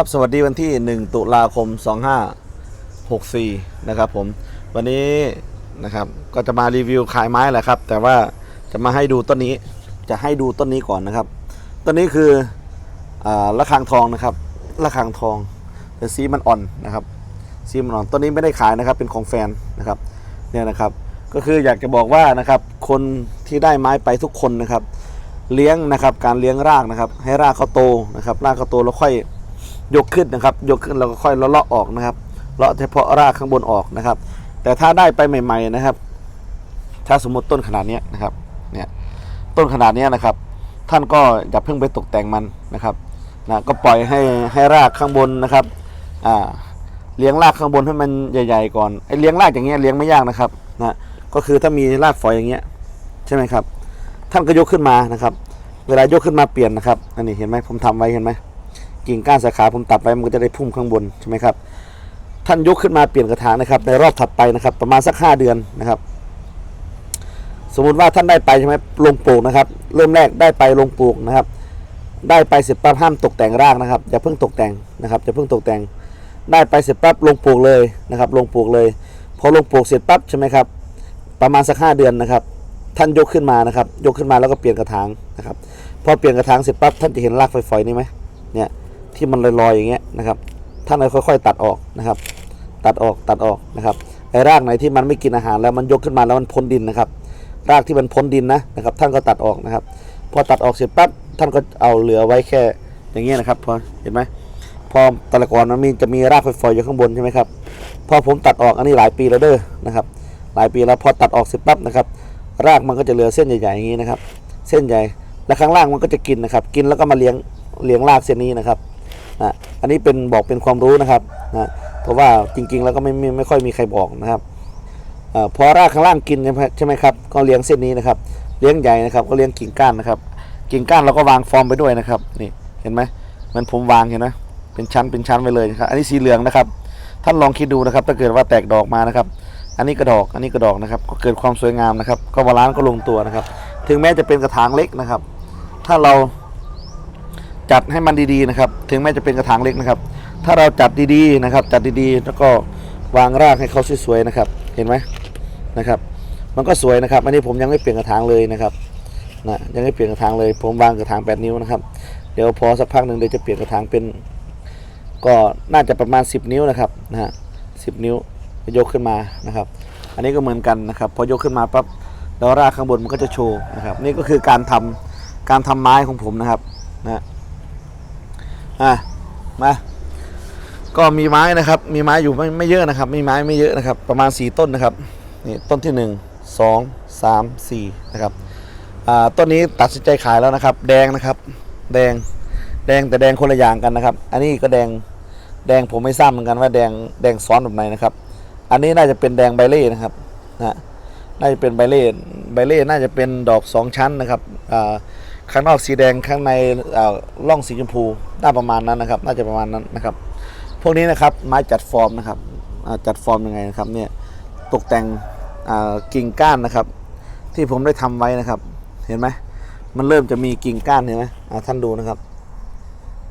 ครับสวัสดีวันที่ 1 ตุลาคม 2564 นะครับผม วันนี้นะครับก็จะมารีวิวขายไม้แหละครับ แต่ว่าจะมาให้ดูต้นนี้จะให้ดูต้นนี้ก่อนนะครับ ต้นนี้คืออระฆังทองนะครับระฆังทองแต่สีมันอ่อนนะครับ สีมันอ่อนต้นนี้ไม่ได้ขายนะครับเป็นของแฟนนะครับเนี่ยนะครับ ก็คืออยากจะบอกว่านะครับคนที่ได้ไม้ไปทุกคนนะครับ เลี้ยงนะครับการเลี้ยงรากนะครับ ให้รากเขาโตนะครับ รากเขาโตแล้วค่อย ยกขึ้นนะครับ ยกขึ้นแล้วก็ค่อยเลาะออกนะครับเลาะเฉพาะรากข้างบนออกนะครับ แต่ถ้าได้ไปใหม่ ๆนะครับ ถ้าสมมติต้นขนาดนี้นะครับเนี่ยต้นขนาดนี้นะครับ ท่านก็อย่าเพิ่งไปตกแต่งมันนะครับนะก็ปล่อยให้ให้รากข้างบนนะครับอ่าเลี้ยงรากข้างบนให้มันใหญ่ ๆ ก่อนไอ้เลี้ยงรากอย่างเงี้ยเลี้ยงไม่ยากนะครับนะก็คือถ้ามีรากฝอยอย่างเงี้ยใช่ไหมครับ ท่านก็ยกขึ้นมานะครับ เวลายกขึ้นมาเปลี่ยนนะครับอันนี้เห็นไหมผมทำไว้เห็นไหม กิ่งก้านสาขาผมตัดไว้มันก็จะได้พุ่มข้างบนใช่ไหมครับท่านยกขึ้นมาเปลี่ยนกระถางนะครับ ในรอบถัดไปนะครับ ประมาณสักห้าเดือนนะครับ สมมุติว่าท่านได้ไปใช่ไหมลงปลูกนะครับ เริ่มแรกได้ไปลงปลูกนะครับ ได้ไปเสร็จปั๊บห้ามตกแต่งรากนะครับอย่าเพิ่งตกแต่งนะครับอย่าเพิ่งตกแต่ง ได้ไปเสร็จปั๊บลงปลูกเลยนะครับ ลงปลูกเลยพอลงปลูกเสร็จปั๊บใช่ไหมครับ ประมาณสักห้าเดือนนะครับ ท่านยกขึ้นมานะครับ ยกขึ้นมาแล้วก็เปลี่ยนกระถางนะครับ พอเปลี่ยนกระถางเสร็จปั๊บท่านจะเห็นรากฝอยๆนี่ไหมเนี่ย ที่มันลอยๆอย่างเงี้ยนะครับท่านค่อยๆ ตัดออกนะครับ ตัดออกตัดออกนะครับไอ้รากไหนที่มันไม่กินอาหารแล้วมันยกขึ้นมาแล้วมันพ้นดินนะครับ รากที่มันพ้นดินนะนะครับ ท่านก็ตัดออกนะครับ พอตัดออกเสร็จปั๊บท่านก็เอาเหลือไว้แค่อย่างเงี้ยนะครับพอเห็นไหมพอตะละกอนมันมีจะมีรากฝอยๆอยู่ข้างบนใช่ไหมครับพอผมตัดออกอันนี้หลายปีแล้วเด้อนะครับ หลายปีแล้วพอตัดออกเสร็จปั๊บนะครับ รากมันก็จะเหลือเส้นใหญ่ๆอย่างนี้นะครับ เส้นใหญ่แล้วข้างล่างมันก็จะกินนะครับ กินแล้วก็มาเลี้ยงเลี้ยงรากเส้นนี้นะครับ นะอันนี้เป็นบอกเป็นความรู้นะครับนะเพราะว่าจริงๆแล้วก็ไม่ไม่ไม่ค่อยมีใครบอกนะครับอพอรากข้างล่างกินใช่ไหมครับก็เลี้ยงเส้นนี้นะครับ เลี้ยงใหญ่นะครับ ก็เลี้ยงกิ่งก้านนะครับ กิ่งก้านเราก็วางฟอร์มไปด้วยนะครับนี่เห็นไหมมันผมวางเห็นไหมเป็นชั้นเป็นชั้นไปเลยนะครับอันนี้สีเหลืองนะครับ ท่านลองคิดดูนะครับ ถ้าเกิดว่าแตกดอกมานะครับ อันนี้กระดอกอันนี้กระดอกนะครับ ก็เกิดความสวยงามนะครับ ก็บาลานซ์ก็ลงตัวนะครับ ถึงแม้จะเป็นกระถางเล็กนะครับ ถ้าเรา จัดให้มันดีๆนะครับ ถึงแม้จะเป็นกระถางเล็กนะครับ ถ้าเราจัดดีๆนะครับ จัดดีๆ แล้วก็วางรากให้เขาสวยๆนะครับ เห็นไหมนะครับ มันก็สวยนะครับอันนี้ผมยังไม่เปลี่ยนกระถางเลยนะครับนะยังไม่เปลี่ยนกระถางเลย ผมวางกระถาง8นิ้วนะครับ เดี๋ยวพอสักพักหนึ่งเดี๋ยวจะเปลี่ยนกระถางเป็น ก็น่าจะประมาณ 10 นิ้วนะครับนะฮะสินิ้วยกขึ้นมานะครับ อันนี้ก็เหมือนกันนะครับ พอยกขึ้นมาปั๊บแล้วรากข้างบนมันก็จะโชว์นะครับ นี่ก็คือการทำการทำไม้ของผมนะครับนะ อะมาก็มีไม้นะครับ มีไม้อยู่ไม่ไม่เยอะนะครับ มีไม้ไม่เยอะนะครับ ประมาณ 4 ต้นนะครับนี่ต้นที่ 1 2 3 4นะครับอ่าต้นนี้ตัดสินใจขายแล้วนะครับ แดงนะครับ แดงแดงแต่แดงคนละอย่างกันนะครับ อันนี้ก็แดงแดงผมไม่ทราบเหมือนกันว่าแดงแดงซ้อนแบบไหนนะครับ อันนี้น่าจะเป็นแดงใบเล่นะครับนะน่าจะเป็นใบเล่ใบเล่น่าจะเป็นดอกสองชั้นนะครับอ่า ข้างนอกสีแดงข้างในอ่าร่องสีชมพูน่าประมาณนั้นนะครับ น่าจะประมาณนั้นนะครับ พวกนี้นะครับไม้จัดฟอร์มนะครับอ่าจัดฟอร์มยังไงนะครับเนี่ยตกแต่งอ่ากิ่งก้านนะครับ ที่ผมได้ทำไว้นะครับ เห็นไหมมันเริ่มจะมีกิ่งก้านเห็นไหมอ่าท่านดูนะครับ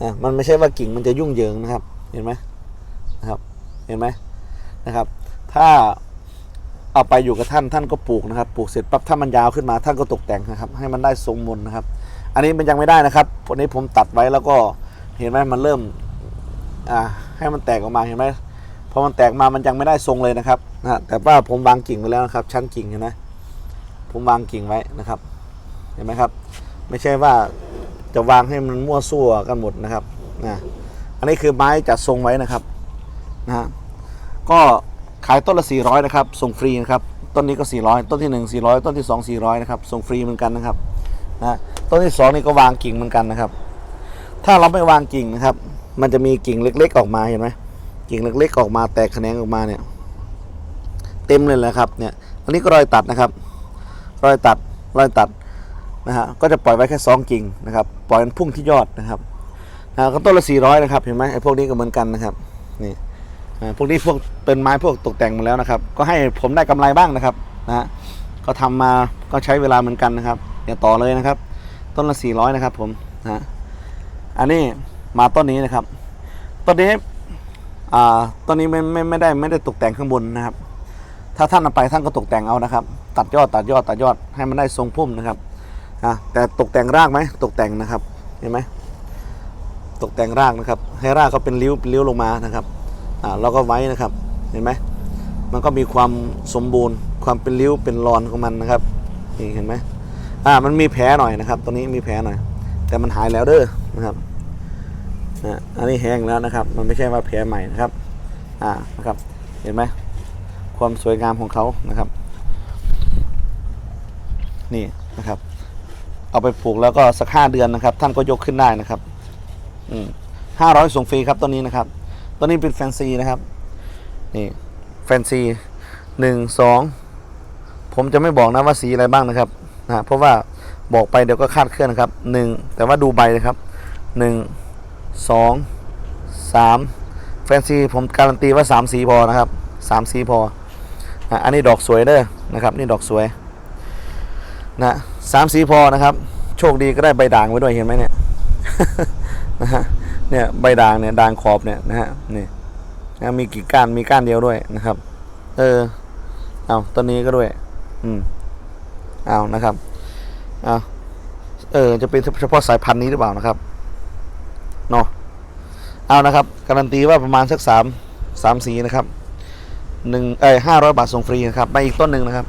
อ่ามันไม่ใช่ว่ากิ่งมันจะยุ่งเหยิงนะครับ เห็นไหมนะครับ เห็นไหมนะครับ ถ้า เอาไปอยู่กับท่านท่านก็ปลูกนะครับ ปลูกเสร็จปั๊บถ้ามันยาวขึ้นมา ท่านก็ตกแต่งนะครับ ให้มันได้ทรงมนนะครับ อันนี้มันยังไม่ได้นะครับวันนี้ผมตัดไว้แล้วก็เห็นไหมมันเริ่มอ่าให้มันแตกออกมาเห็นไหมพอมันแตกมามันยังไม่ได้ทรงเลยนะครับนะแต่ว่าผมวางกิ่งไว้แล้วนะครับ ชั้นกิ่งเห็นไหมผมวางกิ่งไว้นะครับ เห็นไหมครับ ไม่ใช่ว่าจะวางให้มันมั่วซั่วกันหมดนะครับนะอันนี้คือไม้จัดทรงไว้นะครับนะก็ ขายต้นละ 400 นะครับ ส่งฟรีนะครับ ต้นนี้ก็ 400 ต้นที่ 1 400 ต้นที่ 2 400 นะครับ ส่งฟรีเหมือนกันนะครับ นะ ต้นที่ 2 นี่ก็วางกิ่งเหมือนกันนะครับ ถ้าเราไม่วางกิ่งนะครับ มันจะมีกิ่งเล็ก ๆ ออกมา เห็นไหมกิ่งเล็ก ๆ ออกมา แตกแขนงออกมาเนี่ย เต็มเลยแหละครับ เนี่ย อันนี้ก็รอยตัดนะครับ รอยตัด รอยตัด นะฮะ ก็จะปล่อยไว้แค่สองกิ่งนะครับ ปล่อยมันพุ่งที่ยอดนะครับนะก็ต้นละ 400 นะครับ เห็นไหมไอ้พวกนี้ก็เหมือนกันนะครับ นี่ พวกนี้พวกเป็นไม้พวกตกแต่งหมาแล้วนะครับ ก็ให้ผมได้กำไรบ้างนะครับนะฮะก็ทำมาก็ใช้เวลาเหมือนกันนะครับอย่าต่อเลยนะครับ ต้นละ400นะครับ ผมนะอันนี้มาต้นนี้นะครับตอนนี้อ่าตอนนี้ไม่ไม่ไม่ได้ไม่ได้ตกแต่งข้างบนนะครับ ถ้าท่านเอาไปท่านก็ตกแต่งเอานะครับ ตัดยอดตัดยอดตัดยอดให้มันได้ทรงพุ่มนะครับอะแต่ตกแต่งรากไหมตกแต่งนะครับเห็นไหมตกแต่งรากนะครับ ให้รากเขาเป็นริ้วเป็นริ้วลงมานะครับ อ่าเราก็ไว้นะครับเห็นไหมมันก็มีความสมบูรณ์ ความเป็นริ้วเป็นรอนของมันนะครับนี่เห็นไหมอ่ามันมีแผลหน่อยนะครับตรงนี้มีแผลหน่อย แต่มันหายแล้วเด้อนะครับนะอันนี้แห้งแล้วนะครับ มันไม่ใช่ว่าแผลใหม่นะครับอ่านะครับ เห็นไหมความสวยงามของเขานะครับ นี่นะครับ เอาไปปลูกแล้วก็สักห้าเดือนนะครับ ท่านก็ยกขึ้นได้นะครับ อืมห้าร้อยส่งฟรีครับตัวนี้นะครับ ตัวนี้เป็นแฟนซีนะครับ นี่แฟนซีหนึ่งสองผมจะไม่บอกนะว่าสีอะไรบ้างนะครับนะเพราะว่าบอกไปเดี๋ยวก็คาดเคลื่อนนะครับหนึ่งแต่ว่าดูใบนะครับหนึ่งสองสามแฟนซีผมการันตีว่าสามสีพอนะครับสามสีพออะอันนี้ดอกสวยเด้อนะครับ นี่ดอกสวยนะสามสีพอนะครับ โชคดีก็ได้ใบด่างไว้ด้วยเห็นไหมเนี่ยนะฮะ เนี่ยใบด่างเนี่ยด่างขอบเนี่ยนะฮะนี่นะมีกี่ก้านมีก้านเดียวด้วยนะครับ เออเอาต้นนี้ก็ด้วย อืมเอานะครับเอาเออจะเป็นเฉพาะสายพันธุ์นี้หรือเปล่านะครับเนาะเอานะครับ การันตีว่าประมาณสักสามสามสีนะครับหนึ่งเอ้ห้าร้อยบาทส่งฟรีนะครับมาอีกต้นหนึ่งนะครับ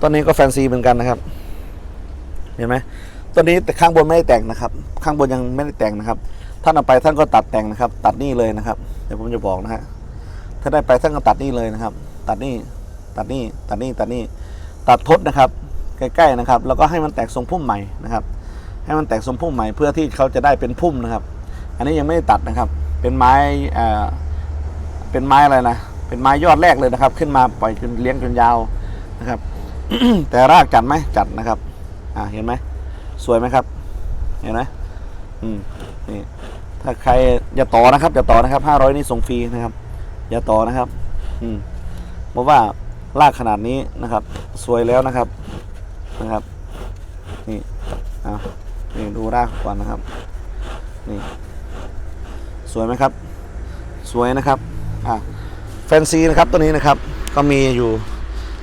ต้นนี้ก็แฟนซีเหมือนกันนะครับ เห็นไหมต้นนี้แต่ข้างบนไม่ได้แต่งนะครับ ข้างบนยังไม่ได้แต่งนะครับ ท่านเอาไปท่านก็ตัดแต่งนะครับ ตัดนี่เลยนะครับเดี๋ยวผมจะบอกนะฮะถ้าได้ไปท่านก็ตัดนี่เลยนะครับ ตัดนี่ตัดนี่ตัดนี่ตัดนี่ตัดทดนะครับ ใกล้ๆนะครับ แล้วก็ให้มันแตกทรงพุ่มใหม่นะครับ ให้มันแตกทรงพุ่มใหม่เพื่อที่เขาจะได้เป็นพุ่มนะครับ อันนี้ยังไม่ได้ตัดนะครับ เป็นไม้เอ่อเป็นไม้อะไรนะเป็นไม้ยอดแรกเลยนะครับ ขึ้นมาปล่อยจนเลี้ยงจนยาวนะครับ แต่รากจัดไหมจัดนะครับ อ่าเห็นไหมสวยไหมครับ เห็นไหมอืมนี่ ถ้าใครอย่าต่อนะครับอย่าต่อนะครับห้าร้อยนี่ส่งฟรีนะครับ อย่าต่อนะครับ อืมเพราะว่ารากขนาดนี้นะครับ สวยแล้วนะครับนะครับ นี่เอานี่ดูรากก่อนนะครับ นี่ สวยไหมครับ สวยนะครับอ่าแฟนซีนะครับตัวนี้นะครับ ก็มีอยู่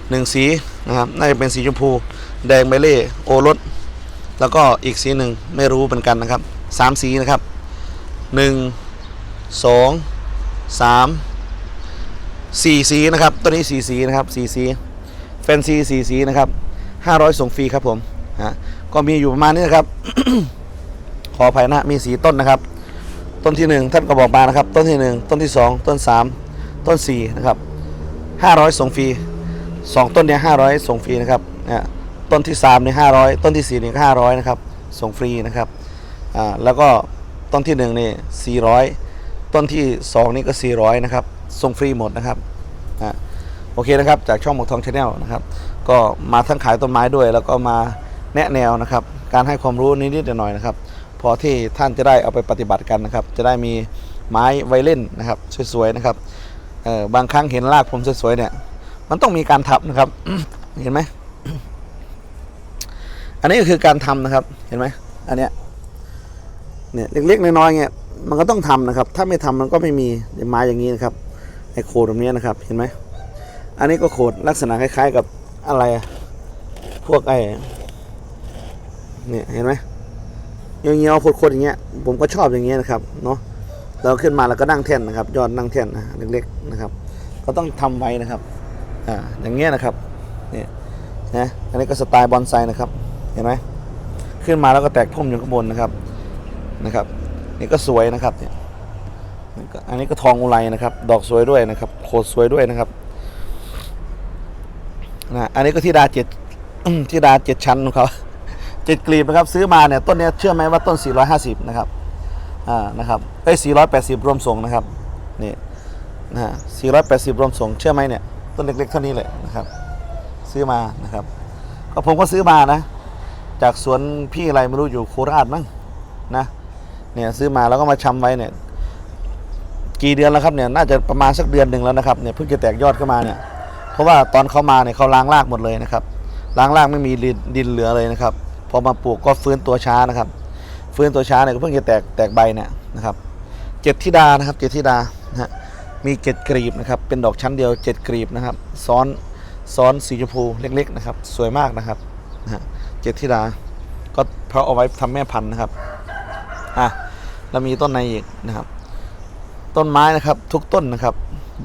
หนึ่งสีนะครับน่าจะเป็นสีชมพู แดงใบเล่โอรสแล้วก็อีกสีหนึ่งไม่รู้เหมือนกันนะครับสามสีนะครับ หนึ่งสองสามสี่สีนะครับตัวนี้สี่สีนะครับสี่สีแฟนซีสี่สีนะครับห้าร้อยส่งฟรีครับผมฮะก็มีอยู่ประมาณนี้นะครับ ขออภัยนะมีสีต้นนะครับ ต้นที่หนึ่งท่านก็บอกมานะครับ ต้นที่หนึ่งต้นที่สองต้นสามต้นสี่นะครับห้าร้อยส่งฟรีสองต้นเนี้ยห้าร้อยส่งฟรีนะครับนะต้นที่สามเนี่ยห้าร้อยต้นที่สี่เนี่ยห้าร้อยนะครับส่งฟรีนะครับอ่าแล้วก็ ต้นที่หนึ่งนี่สี่ร้อยต้นที่สองนี่ก็สี่ร้อยนะครับส่งฟรีหมดนะครับอ่าโอเคนะครับ จากช่องหมกทองชาแนลนะครับ ก็มาทั้งขายต้นไม้ด้วย แล้วก็มาแนะแนวนะครับ การให้ความรู้นิดๆหน่อยๆนะครับ พอที่ท่านจะได้เอาไปปฏิบัติกันนะครับ จะได้มีไม้ไว้เล่นนะครับสวยๆนะครับเออบางครั้งเห็นรากผมสวยๆเนี่ย มันต้องมีการทับนะครับ เห็นไหม อันนี้ก็คือการทำนะครับ เห็นไหมอันเนี้ย เนี่ยเล็กๆน้อยๆเงี้ยมันก็ต้องทำนะครับ ถ้าไม่ทำมันก็ไม่มีไม้อย่างนี้นะครับไอ้โคดแบบนี้นะครับเห็นไหมอันนี้ก็โคดลักษณะคล้าย ๆกับอะไรพวกไอ้เนี่ยเห็นไหมเงี้ยวๆโคตรๆอย่างเงี้ยผมก็ชอบอย่างเงี้ยนะครับเนาะเราขึ้นมาแล้วก็นั่งแท่นนะครับ ยอดนั่งแท่นนะเล็กๆนะครับ ก็ต้องทำไว้นะครับอ่าอย่างเงี้ยนะครับเนี่ยนะอันนี้ก็สไตล์บอนไซนะครับเห็นไหมขึ้นมาแล้วก็แตกพุ่มอยู่ข้างบนนะครับ นะครับ นี่ก็สวยนะครับเนี่ยอันนี้ก็ทองอุไรนะครับ ดอกสวยด้วยนะครับ โคตรสวยด้วยนะครับนะอันนี้ก็ที่ดาเจ็ดที่ดาเจ็ดชั้นของเขาเจ็ดกลีบนะครับ ซื้อมาเนี่ยต้นเนี้ยเชื่อไหมว่าต้น 450 นะครับอ่านะครับเอ้ย480 รวมส่งนะครับนี่นะฮะ480 รวมส่งเชื่อไหมเนี่ยต้นเล็กๆเท่านี้เลยนะครับ ซื้อมานะครับ ก็ผมก็ซื้อมานะ จากสวนพี่อะไรไม่รู้อยู่โคราชมั้งนะ เนี่ยซื้อมาแล้วก็มาชำไว้เนี่ย กี่เดือนแล้วครับเนี่ยน่าจะประมาณสักเดือนหนึ่งแล้วนะครับเนี่ยเพิ่งจะแตกยอดขึ้นมาเนี่ย เพราะว่าตอนเขามาเนี่ยเขาล้างรากหมดเลยนะครับล้างรากไม่มีดินเหลือเลยนะครับพอมาปลูกก็ฟื้นตัวช้านะครับ ฟื้นตัวช้าเนี่ยก็เพิ่งจะแตกแตกใบเนี่ยนะครับเจ็ดธิดานะครับเจ็ดธิดานะฮะมีเจ็ดกรีบนะครับ เป็นดอกชั้นเดียวเจ็ดกรีบนะครับ ซ้อนซ้อนสีชมพูเล็ก ๆ นะครับ สวยมากนะครับนะฮะเจ็ดธิดาก็เพราะเอาไว้ทำแม่พันธุ์นะครับ อะแล้วมีต้นไหนอีกนะครับ ต้นไม้นะครับทุกต้นนะครับ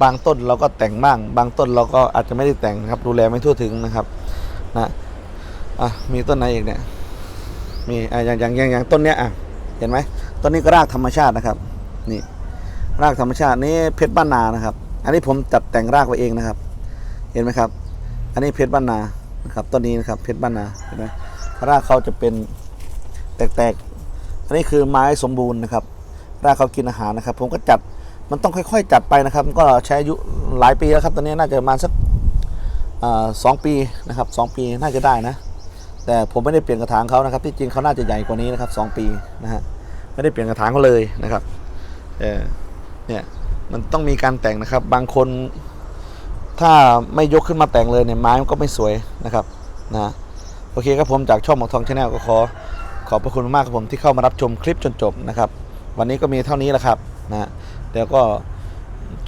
บางต้นเราก็แต่งบ้าง บางต้นเราก็อาจจะไม่ได้แต่งนะครับ ดูแลไม่ทั่วถึงนะครับนะอะมีต้นไหนอีกเนี่ยมีอะอย่างอย่างอย่างอย่างต้นเนี้ยอะเห็นไหมต้นนี้ก็รากธรรมชาตินะครับ นี่รากธรรมชาตินี่เพชรบ้านนานะครับ อันนี้ผมจัดแต่งรากไว้เองนะครับ เห็นไหมครับ อันนี้เพชรบ้านนานะครับต้นนี้นะครับเพชรบ้านนาเห็นไหมรากเขาจะเป็นแตกๆ อันนี้คือไม้สมบูรณ์นะครับรากเขากินอาหารนะครับ ผมก็จัดมันต้องค่อยๆ จัดไปนะครับมันก็ใช้อายุหลายปีแล้วครับตอนนี้น่าจะประมาณสักสองปีนะครับสองปีน่าจะได้นะ แต่ผมไม่ได้เปลี่ยนกระถางเขานะครับ ที่จริงเขาน่าจะใหญ่กว่านี้นะครับสองปีนะฮะไม่ได้เปลี่ยนกระถางเขาเลยนะครับเออเนี่ยมันต้องมีการแต่งนะครับ บางคนถ้าไม่ยกขึ้นมาแต่งเลยเนี่ยไม้มันก็ไม่สวยนะครับนะโอเคครับผมจากช่องหมอกทองชาแนลก็ขอ ขอบพระคุณมากครับผมที่เข้ามารับชมคลิปจนจบนะครับ วันนี้ก็มีเท่านี้แหละครับนะเดี๋ยวก็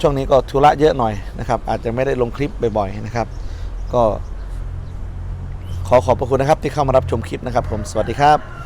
ช่วงนี้ก็ธุระเยอะหน่อยนะครับ อาจจะไม่ได้ลงคลิปบ่อยๆนะครับ ก็ขอขอบพระคุณนะครับที่เข้ามารับชมคลิปนะครับ ผมสวัสดีครับ